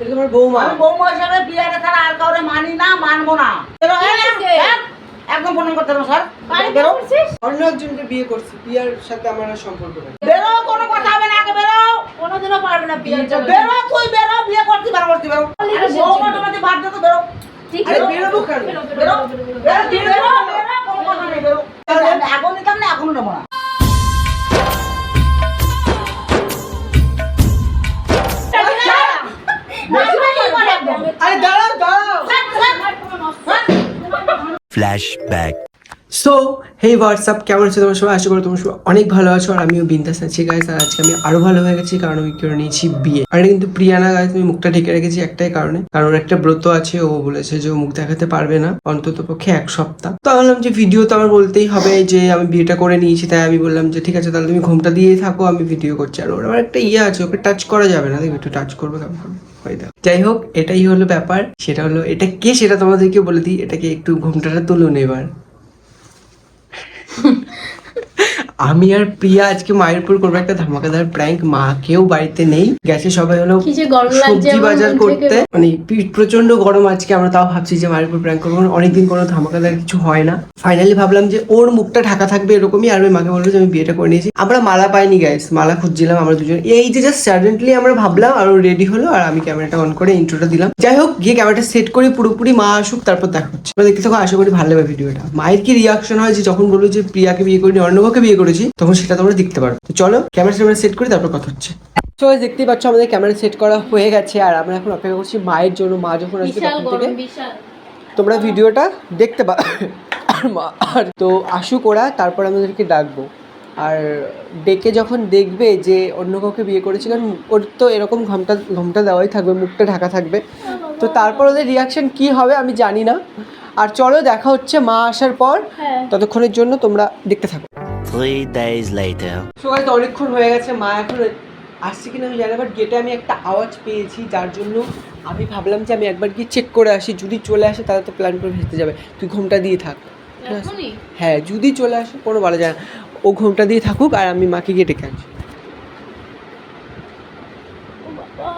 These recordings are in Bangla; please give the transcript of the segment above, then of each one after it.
তোমার বৌমা আমি বৌমা হিসাবে বিয়েটা ছাড়া আর কাউরে মানি না মানবো না বেরো, এই না, ঠিক আছে। স্যার, একদম ফোন করতে হবে স্যার বেরো অন্য একজনকে বিয়ে করছি পিয়ার সাথে আমার আর সম্পর্ক নেই বেরো কোনো কথা হবে না আগে বেরো কোনোদিনও পারবে না। বেরো তুই বেরো বিয়ে করতে বেরো করতে বেরো বৌমা? তোমাদের বাধ্য তো বেরো ঠিক আরে আছে? বেরোবো কেন? বেরো, বেরো, বেরো বেরো, বেরো, বেরো বেরো। তুই বেরো বেরো, কোনো কথা নেই বেরো আমি Flashback. সো হেই হোয়াটসঅ্যাপ কেমন আছে তোমার সবাই? আশা করি তোমার সবাই অনেক ভালো আছো আর আমিও বিন্দাস আছি গাইস আর আজকে আমি আরও ভালো হয়ে গেছি, কারণ আমি করে নিয়েছি বিয়ে। আর কিন্তু প্রিয়ানা গাইস আমি মুখটা ঢেকে রেখেছি একটাই কারণে। কারণ একটা ব্রত আছে, ও বলেছে যে ও মুখ দেখাতে পারবে না, অন্তত পক্ষে এক সপ্তাহ। তো বললাম যে ভিডিও তো আমার বলতেই হবে যে আমি বিয়েটা করে নিয়েছি, তাই আমি বললাম যে ঠিক আছে, তাহলে তুমি ঘুমটা দিয়েই থাকো, আমি ভিডিও করছি। আর ওর আবার একটা ইয়ে আছে, ওকে টাচ করা যাবে না। দেখবি একটু টাচ করবে কেমন করবে। দেখো। যাই হোক এটাই হলো ব্যাপার সেটা হলো, এটা কে সেটা তোমাদেরকে বলে দিই, এটাকে একটু ঘুমটাটা তুলুন এবার আমি আর প্রিয়া আজকে মায়ের উপর করব একটা ধামাকাদার প্র্যাঙ্ক মা কেউ বাড়িতে নেই। গেছে সবাই হলো সবজি বাজার করতে। মানে প্রচণ্ড গরম আজকে আমরা তাও ভাবছি যে মায়ের উপর প্র্যাঙ্ক করব। অনেকদিন কোনো ধামাকাদার কিছু হয় না। ফাইনালি ভাবলাম যে ওর মুখটা ঢাকা থাকবে এরকমই আর আমি মাকে বলল যে আমি বিয়েটা করে নিয়েছি। আমরা মালা পাইনি গাইস মালা খুঁজছিলাম আমরা দুজন। এই যে জাস্ট সাডেন্টলি আমরা ভাবলাম আর রেডি হলো আর আমি ক্যামেরাটা অন করে ইন্ট্রোটা দিলাম। যাই হোক গিয়ে ক্যামেরাটা সেট করি পুরোপুরি মা আসুক তারপর দেখা হচ্ছে। দেখতে থাকো আশা করি ভালো লাগবে ভিডিওটা মায়ের কি রিয়াকশন হয় যে যখন বলল যে প্রিয়াকে বিয়ে করিনি অর্ণবকে বিয়ে করেছি তখন সেটা তোমরা দেখতে পারো। তো চলো ক্যামেরা ক্যামেরা সেট করি তারপর কথা হচ্ছে। তো দেখতেই পাচ্ছ আমাদের ক্যামেরা সেট করা হয়ে গেছে আর আমরা এখন অপেক্ষা করছি মায়ের জন্য মা যখন আসবে তখন থেকে। তোমরা ভিডিওটা দেখতে পা আর মা- আর তো আসুক ওরা তারপর আমাদেরকে ডাকবো। আর ডেকে যখন দেখবে যে অন্য কাউকে বিয়ে করেছে কারণ ওর তো এরকম ঘমটা ঘমটা দেওয়াই থাকবে মুখটা ঢাকা থাকবে। তো তারপর ওদের রিয়াকশন কি হবে আমি জানি না। আর চলো দেখা হচ্ছে মা আসার পর হ্যাঁ। ততক্ষণের জন্য তোমরা দেখতে থাকো। Three days later. সবাই তো অনেকক্ষণ হয়ে গেছে মা এখন আসছে কিনা আমি জানি বাট গেটে আমি একটা আওয়াজ পেয়েছি যার জন্য আমি ভাবলাম যে আমি একবার গিয়ে চেক করে আসি যদি চলে আসে তাহলে তো প্ল্যান করে ভেসতে যাবে তুই ঘুমটা দিয়ে থাক? হ্যাঁ যদি চলে আসে কোনো বলা যায় না ও ঘুমটা দিয়ে থাকুক আর আমি মাকে গিয়ে ডেকে আনছি ও বাবা।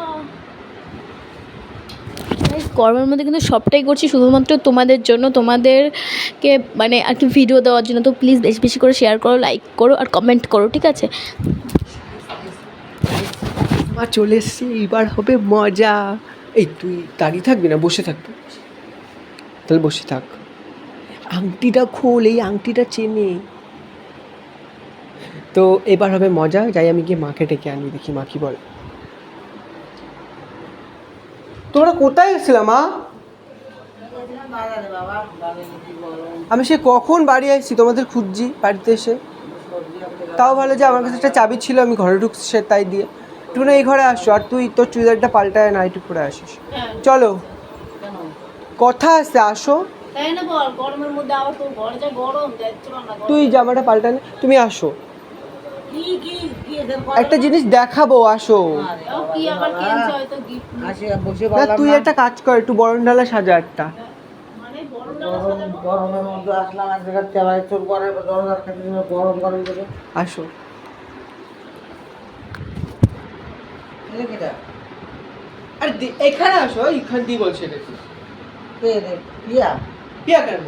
Guys, গরমের মধ্যে কিন্তু সবটাই করছি, শুধুমাত্র তোমাদের জন্য, তোমাদেরকে মানে কি ভিডিও দেওয়ার জন্য। তো প্লিজ বেশি বেশি করে শেয়ার করো লাইক করো আর কমেন্ট করো, ঠিক আছে? মা চলে এসছি, এবার হবে মজা। এই তুই দাঁড়িয়ে থাকবি না, বসে থাকবি? তাহলে বসে থাক। আংটিটা খোল, এই আংটিটা চেনে। তো এবার হবে মজা, যাই আমি গিয়ে মাকে ডেকে আনি, দেখি মা কি বলে। তোমরা কোথায় এসেছিলাম মা? আমি সে কখন বাড়ি আসছি তোমাদের খুঁজছি বাড়িতে এসে। তাও ভালো যে আমার কাছে একটা চাবি ছিল আমি ঘরে ঢুকছি সে তাই দিয়ে। একটু না এই ঘরে আসছো আর তুই তোর চুড়িদারটা পাল্টায় না একটু করে আসিস। চলো। কথা আছে আসো। তাই তুই জামাটা পাল্টায় না তুমি আসো। একটা জিনিস দেখাবো আসো। তুই একটা কাজ কর একটু বরণ ঢালা সাজা একটা। মানে আসো। আরে এখানে আসো এখান দিয়ে বলছে পিয়া? বিয়ে কেন?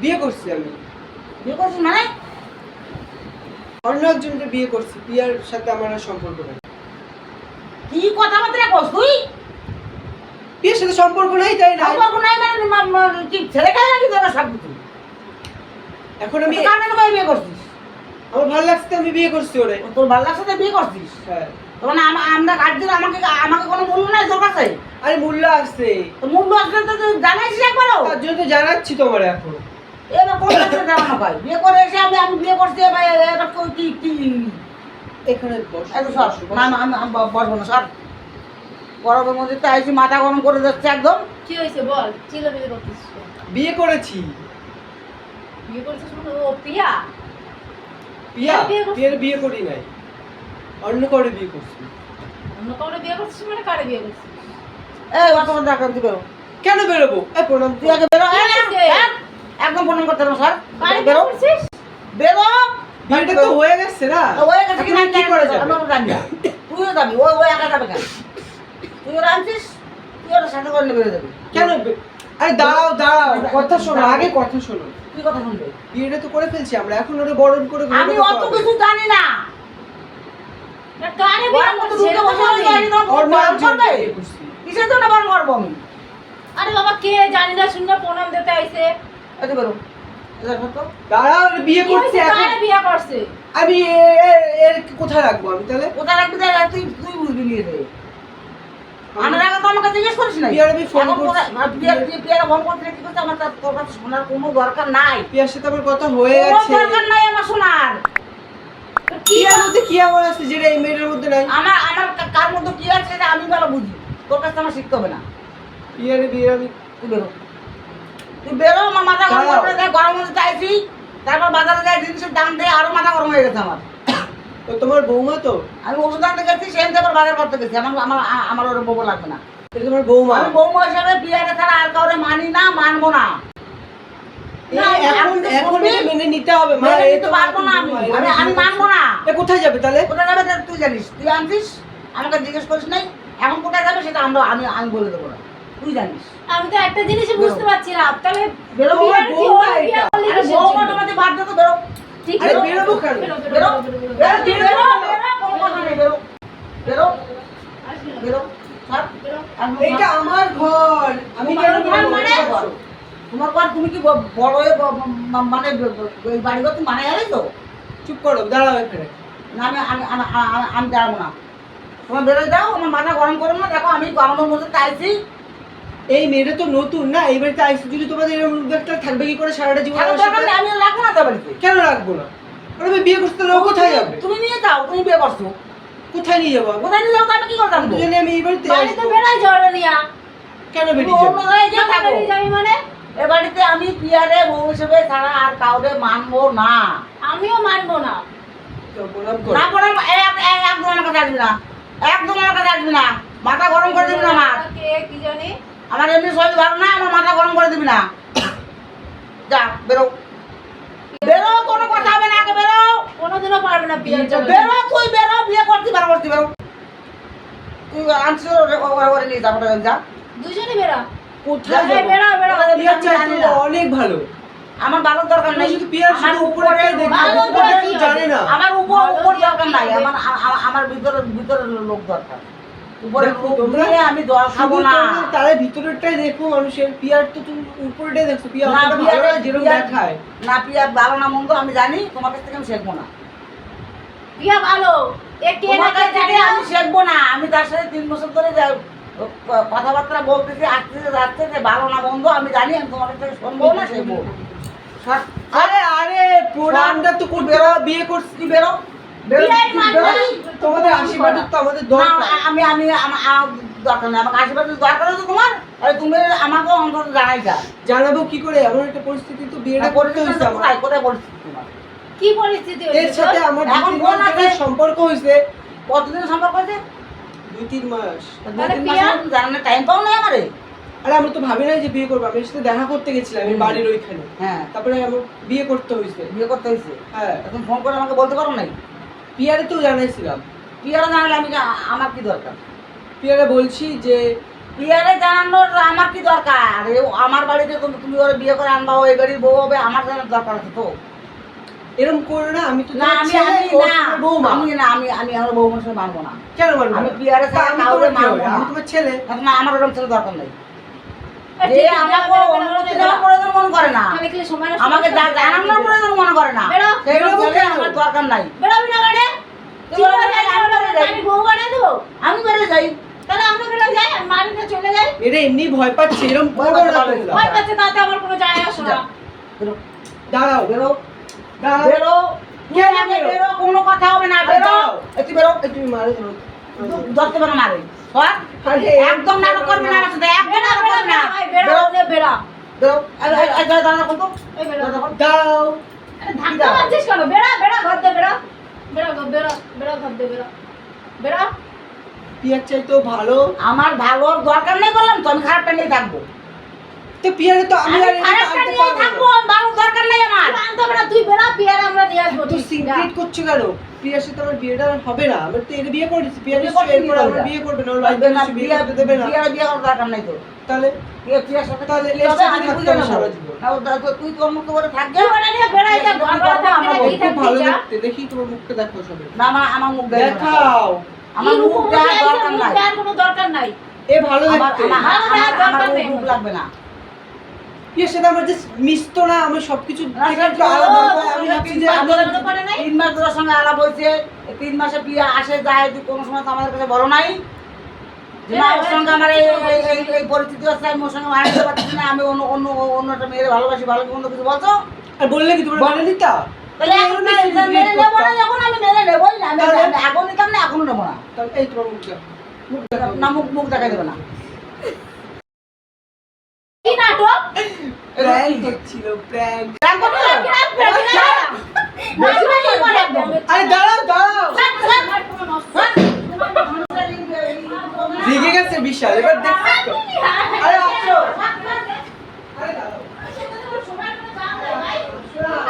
বিয়ে করছি আমি। বিয়ে করছিস মানে? অন্য একজনকে বিয়ে করছি বিয়ার সাথে আমার আর সম্পর্ক নেই। কি কথাবার্তা কস তুই? বিয়ের সাথে সম্পর্ক নাই তাই না? সম্পর্ক নাই মানে কি ছেলে খেলে নাকি তোরা সব কিছু এখন আমি কারণে তোকে বিয়ে করছিস? আমার ভালো লাগছে আমি বিয়ে করছি ওরে। তোর ভাল্লার সাথে বিয়ে করছিস? হ্যাঁ। তো মানে আম- আমরা গার্জেন আমাকে আমাকে কোনো মূল্য নাই তোর কাছে? আরে মূল্য আসছে তো মূল্য আসলে তো জানাইছিস একবারও? তার জন্য তো জানাচ্ছি তোমার এখন। এবার কোন কাছে জানানো হয় বিয়ে করে এসে আমি আমি বিয়ে করছি এবার এবার কই- কি কি? এখানে বস। একদম সর। না না আমি আমি বসবো না সর। গরমের মধ্যে তো আইসি মাথা গরম করে যাচ্ছে একদম। কি হয়েছে বল? বিয়ে করেছি। বিয়ে করছিস মানে? ও পিয়া বিয়ে করছি। পিয়ার বিয়ে করি নাই। অন্য কাউরে বিয়ে করছি। অন্য কাউরে বিয়ে করছিস মানে কারে বিয়ে করছিস? এই অত কথা কেন বেরোবো? এ প্রণাম তুই আগে বেরো এই না, ঠিক আছে। স্যার, একদম প্রণাম করতে হবে স্যার। বেরো। বেরো। বিয়েটা তো হয়ে গেছে না। ওই গেছে এখন কি করা যাবে? আমরা জানি না। তুইও যাবি ওই ওই একা যাবে কেন? তুই ওরা আনছিস তুই ওরা সাথে করে নেবে যাবি। কেন? আরে দাঁড়াও দাঁড়াও কথা শোনো আগে কথা শোনো। তুই কথা শুনবে? বিয়েটা তো করে ফেলছি আমরা এখন ওটা বরণ করে আমি অত কিছু জানি না। কারে ওরা মতো ঢুকে বসে আমি জানি না, ওর মা করবে। কিসের জন্য বারণ করব আমি? আরে বাবা কে জানি না শুনে প্রণাম দিতে আইছে। বিয়ে করছি বিয়া আমি এর কোথায় রাখব আমি তাহলে? কোথায় রাখবি তাহলে? তুই তুই বুঝবি নিয়ে দে আমার আগে তো আমাকে জিজ্ঞেস করিস না বিয়ার আমি ফোন করছি। বিয়ার ফোন করতে কি করতে আমার তোর কাছে শোনার কোনো দরকার নাই। পিয়ার সাথে আমার কথা হয়ে গেছে। দরকার নাই আমার শোনার। মধ্যে কি এমন আছে যেটা এই মেয়েটার মধ্যে নাই? আমার আমার কার মধ্যে কি আছে আমি ভালো বুঝি? তোর কাছে আমার শিখতে হবে না। আমি তুই বেরো আমার মাথা গরম। করে দেয় গরম হতে চাইছি। তারপর বাজারে যায় জিনিসের দাম দিয়ে আরও মাথা গরম হয়ে গেছে আমার। ও তোমার বৌমা তো? আমি ওষুধ আনতে গেছি সেখান থেকে বাজার করতে গেছি। আমার আমার আমার ওর বউ লাগবে না। তোমার বৌমা? আমি বৌমা হিসাবে বিয়ারে ছাড়া আর কাউরে মানি না মানবো না। তো মেনে নিতে হবে মা তো পারব না আমি। আমি মানবো না। কোথায় যাবে তাহলে? কোথায় যাবে তুই জানিস। তুই আনছিস? আমাকে জিজ্ঞেস করিস নাই। এখন কোথায় যাবে সেটা আমরা আমি আমি বলে দেবো। তুই জানিস। আমি তো একটা জিনিসই বুঝতে পারছি না তাহলে বেরো বৌমা তোমাদের বাদ দে তো বেরো। ঠিক আছে। বেরোবো কেন? বেরো, বেরো, বেরো? বেরো, বেরো, বেরো বেরো। বেরো বেরো বেরো বেরো বেরো। এটা আমার ঘর। আমি কেন তোমার? মানে? তোমার পর তুমি কি বড় হয়ে মানে ব- বাড়িঘর তুমি মানে গেলে তো? চুপ করো দাঁড়াও এখানে। না আমি আমি দাঁড়াবো না। তোমার বেরোয় যাও আমার মাথা গরম করো না। দেখো আমি গরমের মধ্যে চাইছি এই মেয়েটা তো নতুন না? এই বাড়িতে আইসি যদি তোমাদের এরকম উদ্যোগটা থাকবে কি করে সারাটা জীবন আমি রাখব না তো বাড়িতে। কেন রাখব না? আরে ভাই বিয়ে করতে ও কোথায় যাবে? তুমি নিয়ে যাও তুমি বিয়ে করছ। কোথায় নিয়ে যাব কোথায় নিয়ে যাও তো আমি কি করতাম? দুজনে আমি এই বাড়িতে বাড়িতে বেড়াই ঝড় নিয়া। কেন বেরিয়ে যাব? মানে? এ বাড়িতে আমি পিয়ারে বউ হিসেবে ছাড়া আর কাউকে মানবো না। আমিও মানবো না। করো। এক- একদম আমার কাছে আসবি না। একদম আমার কাছে আসবি না। মাথা গরম করে দিবি না আমার। কে কি জানি? আমার এমনি শরীর ভালো না আমার মাথা গরম করে দিবি না। যা বেরো। বেরো কোনো কথা হবে না আগে বেরো। কোনোদিনও পারবে না বিয়ের জন্য বেরো তুই বেরো বিয়ে করতে পারো করতে বেরো। তুই আনছিস ওরে ওরে- ওরে নিয়ে যা যা। দুজনে কোথায় না। অনেক ভালো। আমার ভালো দরকার নাই। শুধু পিয়ার শুধু উপরে জানে না। আমার উপর উপর দরকার নাই। আমার আমার ভিতরে ভিতরে লোক দরকার। উপরে তোমরা আমি খাব না। ভিতরেরটাই দেখো মানুষের পিয়ার তো তুমি উপরেটাই দেখছ পিয়ার না, পিয়ার- যেরকম দেখায়। না পিয়া ভালো না মন্দ আমি জানি তোমার কাছ থেকে আমি শিখব না। বিয়া ভালো আমি শিখব না আমি তার সাথে তিন বছর ধরে কথাবার্তা বলতেছি আসতেছে যাচ্ছে যে ভালো না মন্দ আমি জানি আমি তোমার কাছ থেকে শুনব না শিখব। আরে আরে প্রণামটা তো বিয়ে করছি বেরো। বেরো বিয়াই তুই মানবো বেরো। না। তোমাদের আশীর্বাদ তো আমাদের দরকার। আমি আমি আমার আমার দরকার নেই আমাকে আশীর্বাদ দরকার আছে তোমার আরে তুমি আমাকে অন্তত জানাই যা জানাব কি করে? এমন একটা পরিস্থিতি তো বিয়েটা করতে হয়েছে কোথায় কোথায় পরিস্থিতি তোমার? কি পরিস্থিতি এর সাথে আমার এখন। সম্পর্ক হয়েছে। কতদিন সম্পর্ক আছে দুই তিন মাস। জানানোর টাইম পাও না আমারে। আরে আমি তো ভাবি নাই যে বিয়ে করব। আমি সাথে দেখা করতে গেছিলাম হুম। বাড়ির ওইখানে। হ্যাঁ। তারপরে আমার বিয়ে করতে হয়েছে। বিয়ে করতে হয়েছে? হ্যাঁ। এখন ফোন করে আমাকে বলতে পারো নাই? পিয়ারে তো জানাইছিলাম। পিয়ারে জানালে আমি আমার কি দরকার? পিয়ারে বলছি যে পিয়ারে জানানোর আমার কি দরকার? আমার বাড়িতে তুমি ওরা বিয়ে করে আনবা ওই বাড়ির বউ হবে আমার জানার দরকার আছে তো। এরকম করো না আমি তো না আমি আমি না আমি না আমি আমি আমার বউ মানুষের মানবো না। কেন মানবো আমি না? পিয়ারে আমি তোমার? না। ছেলে। এখন আমার ওরকম ছেলে দরকার নেই। আমাকে মনে জানানোর প্রয়োজন মনে করে না? আমার দরকার নাই। বেরোবি না বলে যাই, আমি বেড়ে তাহলে আমরা বেরো যাই আর মারিতে চলে যাই। এটা এমনি ভয় পাচ্ছে এরকম ভয় করো পাচ্ছে, ভয় পাচ্ছে তাতে আমার কোনো যায় আসে না। বেরো। দাঁড়াও। বেরো। দাঁড়াও। বেরো। কেন বেরো? কথা হবে না। বেরো। দাঁড়াও। বেরো। তুমি মারো ধরতে পারো মারে। একদম নাটক করবি না আমার সাথে একদম নাটক বেড়া না। বেড়া বেড়া বেরো এই, এই, এই, দাঁড়া, দাঁড়া, বলতো। এই বেড়া। দাঁড়া, দাঁড়া। দাঁড়াও আরে ধাক্কা মারছিস কেন? বেড়া বেড়া ঘর দে বেড়া। বেড়া বেড়া বেড়া ঘর দে বেড়া। বেড়া। পিয়ার চাইতেও ভালো। আমার ভালোর দরকার নেই বললাম তো আমি খারাপটা নিয়ে থাকব। তো পিয়ারে তো আমি আমি আর খারাপটা নিয়ে থাকব ভালোর দরকার নেই আমার। তুই আনতে বেড়া তুই বেড়া পিয়ার আমরা নিয়ে আসব তুই করছ কেন? প্রিয়ার সাথে আমার বিয়েটা হবে না। আমার তো এর বিয়ে করেছি প্রিয়া নিশ্চয়ই এরপর আমার বিয়ে করবে না ওর বাড়িতে নিশ্চয়ই বিয়ে করতে দেবে না। বিয়ে- বিয়ে করার দরকার নাই তো। তাহলে বিয়ে- সাথে তাহলে এর সাথে থাকতে হবে সারা জীবন। তুই তোর মতো করে থাকবে খুব ভালো দেখতে দেখি তোমার মুখটা দেখো সবে। না আমার আমার মুখ দেখাও। আমার মুখ দেখার দরকার নাই। দেওয়ার কোনো দরকার নাই। এ ভালো দেখতে। আমার-। মুখ লাগবে না। প্রিয়ার সাথে আমার যে মিশতো না সবকিছু তিন মাস সঙ্গে আলাপ হয়েছে তিন মাসে বিয়ে আসে যায় কোনো সময় তো আমাদের কাছে বলো নাই। আমি অন্য অন্য অন্য একটা মেয়ের ভালোবাসি ভালো কিছু আর বললে কি মুখ দেখো। না মুখ মুখ দেখাই দেবে না। কি নাটক? প্র্যাঙ্ক হচ্ছিল প্র্যাঙ্ক রাগ করছ? বেশি বেশি করে একদম। আরে দাঁড়াও দাঁড়াও ছাড়, ছাড়, ছাড়, কোনো নষ্ট। রেগে গেছে বিশাল এবার দেখছিস তো আরে আসো আরে দাঁড়াও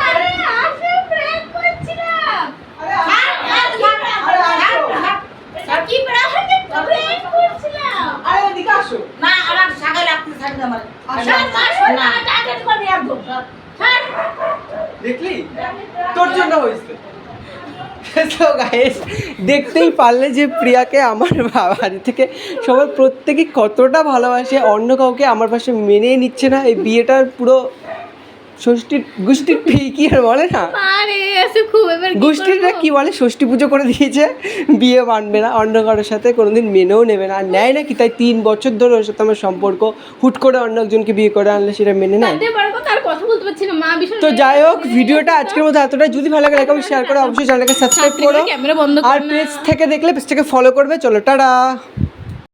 আরে, আসো, prank করছিলাম। আরে ছাড়, ছাড়, ছাড়, আরে ছাড়, আসো। ছাড়, ছাড়, কি prank? prank করছিলাম। আরে এদিকে আসো না আমার আমার। দেখলি? তোর জন্য হয়েছে। গাইস দেখতেই পারলে যে প্রিয়াকে আমার বাড়ি থেকে সবাই প্রত্যেকে কতটা ভালোবাসে অন্য কাউকে আমার পাশে মেনে নিচ্ছে না। এই বিয়েটার পুরো ষষ্ঠীর গোষ্ঠীর কি আর বলে না? এসে খুব এবার করব? কি বলে? ষষ্ঠী পুজো করে দিয়েছে। বিয়ে মানবে না অন্য কারোর সাথে কোনোদিন মেনেও নেবে না। আর নেয় নাকি? তাই তিন বছর ধরে ওর সাথে আমার সম্পর্ক। হুট করে অন্য একজনকে বিয়ে করে আনলে সেটা মেনে নেয়। তো যাই হোক ভিডিওটা আজকের মতো এতটাই। যদি ভালো লাগে লাইক শেয়ার করো। অবশ্যই চ্যানেলকে সাবস্ক্রাইব করো। আর পেজ থেকে দেখলে পেজটাকে ফলো করবে। চলো টাটা।